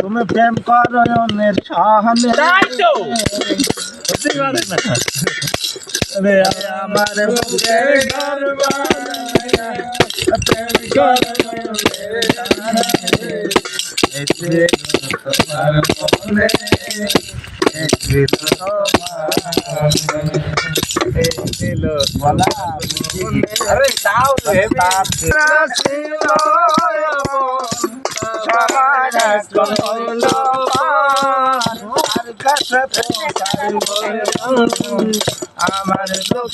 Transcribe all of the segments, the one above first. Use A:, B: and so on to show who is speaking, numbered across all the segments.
A: তুমি প্রেম করো অন্যের সহনে। আমার। এসে তোমার। মনে, এসে বলা
B: আরে দাও রে
A: আমার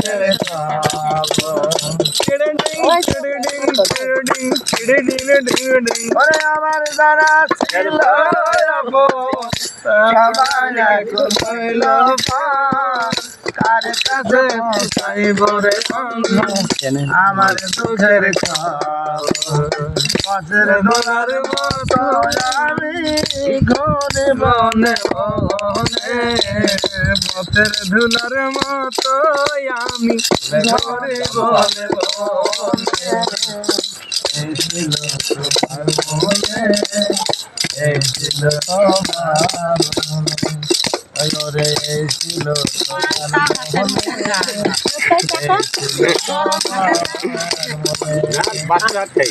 A: ওরে আমার যারা ছিল কাছে দুধের পাশের দোলার মতো। ঘরে বনে বনে পথের ধুলার মতো আমি ঘরে বনে বনে। ছিল তোমার মনে ছিল তোমার। মনে ছিল তোমার। মনে
B: বাচ্চা খাই